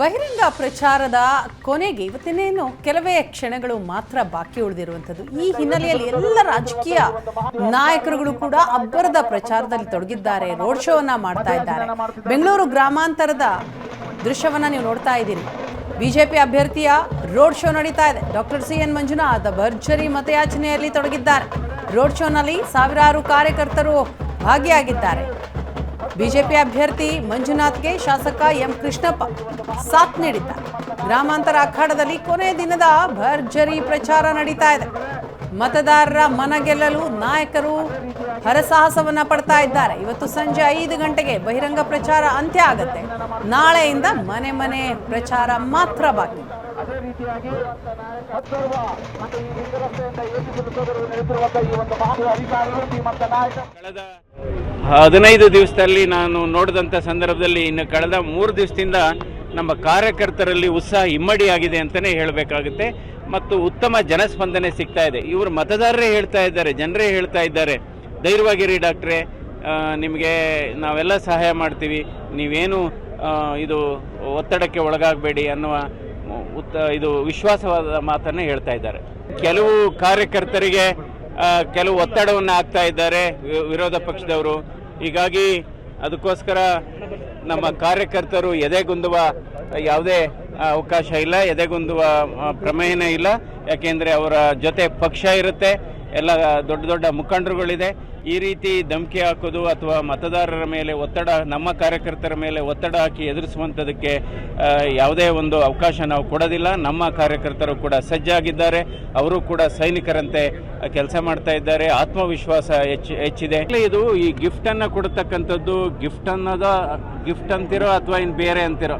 ಬಹಿರಂಗ ಪ್ರಚಾರದ ಕೊನೆಗೆ ಇವತ್ತಿನೇನು ಕೆಲವೇ ಕ್ಷಣಗಳು ಮಾತ್ರ ಬಾಕಿ ಉಳಿದಿರುವಂಥದ್ದು. ಈ ಹಿನ್ನೆಲೆಯಲ್ಲಿ ಎಲ್ಲ ರಾಜಕೀಯ ನಾಯಕರುಗಳು ಕೂಡ ಅಬ್ಬರದ ಪ್ರಚಾರದಲ್ಲಿ ತೊಡಗಿದ್ದಾರೆ, ರೋಡ್ ಶೋವನ್ನ ಮಾಡ್ತಾ ಇದ್ದಾರೆ. ಬೆಂಗಳೂರು ಗ್ರಾಮಾಂತರದ ದೃಶ್ಯವನ್ನ ನೀವು ನೋಡ್ತಾ ಇದ್ದೀರಿ. ಬಿಜೆಪಿ ಅಭ್ಯರ್ಥಿಯ ರೋಡ್ ಶೋ ನಡೀತಾ ಇದೆ. ಡಾಕ್ಟರ್ ಸಿ ಎನ್ ಮಂಜುನಾಥ್ ಭರ್ಜರಿ ಮತಯಾಚನೆಯಲ್ಲಿ ತೊಡಗಿದ್ದಾರೆ. ರೋಡ್ ಶೋನಲ್ಲಿ ಸಾವಿರಾರು ಕಾರ್ಯಕರ್ತರು ಭಾಗಿಯಾಗಿದ್ದಾರೆ. ಬಿಜೆಪಿ ಅಭ್ಯರ್ಥಿ ಮಂಜುನಾಥ್ಗೆ ಶಾಸಕ ಎಂ ಕೃಷ್ಣಪ್ಪ ಸಾಥ್ ನೀಡಿದ್ದಾರೆ. ಗ್ರಾಮಾಂತರ ಅಖಾಡದಲ್ಲಿ ಕೊನೆ ದಿನದ ಭರ್ಜರಿ ಪ್ರಚಾರ ನಡೀತಾ ಇದೆ. ಮತದಾರರ ಮನ ಗೆಲ್ಲಲು ನಾಯಕರು ಹರಸಾಹಸವನ್ನ ಪಡ್ತಾ ಇದ್ದಾರೆ. ಇವತ್ತು ಸಂಜೆ ಐದು ಗಂಟೆಗೆ ಬಹಿರಂಗ ಪ್ರಚಾರ ಅಂತ್ಯ ಆಗುತ್ತೆ. ನಾಳೆಯಿಂದ ಮನೆ ಮನೆ ಪ್ರಚಾರ ಮಾತ್ರ ಬಾಕಿ. ಕಳೆದ ಹದಿನೈದು ದಿವಸದಲ್ಲಿ ನಾನು ನೋಡಿದಂಥ ಸಂದರ್ಭದಲ್ಲಿ ಇನ್ನು ಕಳೆದ ಮೂರು ದಿವಸದಿಂದ ನಮ್ಮ ಕಾರ್ಯಕರ್ತರಲ್ಲಿ ಉತ್ಸಾಹ ಇಮ್ಮಡಿಯಾಗಿದೆ ಅಂತಲೇ ಹೇಳಬೇಕಾಗುತ್ತೆ. ಮತ್ತು ಉತ್ತಮ ಜನಸ್ಪಂದನೆ ಸಿಗ್ತಾ ಇದೆ. ಇವರು ಮತದಾರರೇ ಹೇಳ್ತಾ ಇದ್ದಾರೆ, ಜನರೇ ಹೇಳ್ತಾ ಇದ್ದಾರೆ. ಧೈರ್ಯವಾಗಿರಿ ಡಾಕ್ಟ್ರೆ ನಿಮಗೆ ನಾವೆಲ್ಲ ಸಹಾಯ ಮಾಡ್ತೀವಿ. ನೀವೇನು ಇದು ಒತ್ತಡಕ್ಕೆ ಒಳಗಾಗಬೇಡಿ ಅನ್ನುವ ಉತ್ತ, ಇದು ವಿಶ್ವಾಸವಾದ ಮಾತನ್ನು ಹೇಳ್ತಾ ಇದ್ದಾರೆ. ಕೆಲವು ಕಾರ್ಯಕರ್ತರಿಗೆ ಕೆಲವು ಒತ್ತಡವನ್ನು ಹಾಕ್ತಾ ಇದ್ದಾರೆ ವಿರೋಧ ಪಕ್ಷದವರು. ಹೀಗಾಗಿ ಅದಕ್ಕೋಸ್ಕರ ನಮ್ಮ ಕಾರ್ಯಕರ್ತರು ಎದೆಗುಂದುವ ಯಾವುದೇ ಅವಕಾಶ ಇಲ್ಲ, ಎದೆಗುಂದುವ ಪ್ರಮೇಯನೇ ಇಲ್ಲ. ಯಾಕೆಂದರೆ ಅವರ ಜೊತೆ ಪಕ್ಷ ಇರುತ್ತೆ. ಎಲ್ಲ ದೊಡ್ಡ ದೊಡ್ಡ ಮುಖಂಡರುಗಳಿದೆ. ಈ ರೀತಿ ಧಮಕಿ ಹಾಕೋದು ಅಥವಾ ಮತದಾರರ ಮೇಲೆ ಒತ್ತಡ ನಮ್ಮ ಕಾರ್ಯಕರ್ತರ ಮೇಲೆ ಒತ್ತಡ ಹಾಕಿ ಎದುರಿಸುವಂಥದಕ್ಕೆ ಯಾವುದೇ ಒಂದು ಅವಕಾಶ ನಾವು ಕೊಡೋದಿಲ್ಲ. ನಮ್ಮ ಕಾರ್ಯಕರ್ತರು ಕೂಡ ಸಜ್ಜಾಗಿದ್ದಾರೆ. ಅವರು ಕೂಡ ಸೈನಿಕರಂತೆ ಕೆಲಸ ಮಾಡ್ತಾ ಇದ್ದಾರೆ. ಆತ್ಮವಿಶ್ವಾಸ ಹೆಚ್ಚು ಹೆಚ್ಚಿದೆ. ಇದು ಈ ಗಿಫ್ಟನ್ನು ಕೊಡ್ತಕ್ಕಂಥದ್ದು ಗಿಫ್ಟ್ ಅನ್ನೋದ ಗಿಫ್ಟ್ ಅಂತಿರೋ ಅಥವಾ ಇನ್ನು ಬೇರೆ ಅಂತಿರೋ?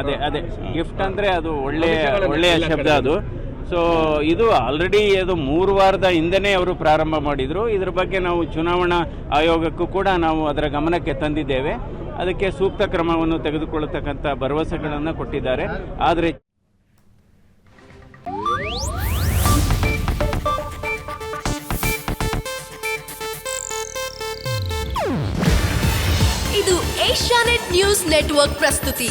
ಅದೇ ಅದೇ. ಗಿಫ್ಟ್ ಅಂದ್ರೆ ಅದು ಒಳ್ಳೆಯ ಒಳ್ಳೆಯ ಶಬ್ದ ಅದು. ಸೊ ಇದು ಆಲ್ರೆಡಿ ಅದು ಮೂರು ವಾರದ ಹಿಂದೆನೇ ಅವರು ಪ್ರಾರಂಭ ಮಾಡಿದರು. ಇದ್ರ ಬಗ್ಗೆ ನಾವು ಚುನಾವಣಾ ಆಯೋಗಕ್ಕೂ ಕೂಡ ನಾವು ಅದರ ಗಮನಕ್ಕೆ ತಂದಿದ್ದೇವೆ. ಅದಕ್ಕೆ ಸೂಕ್ತ ಕ್ರಮವನ್ನು ತೆಗೆದುಕೊಳ್ಳತಕ್ಕಂಥ ಭರವಸೆಗಳನ್ನು ಕೊಟ್ಟಿದ್ದಾರೆ. ಆದರೆ ಇದು ಏಷ್ಯಾನೆಟ್ ನ್ಯೂಸ್ ನೆಟ್ವರ್ಕ್ ಪ್ರಸ್ತುತಿ.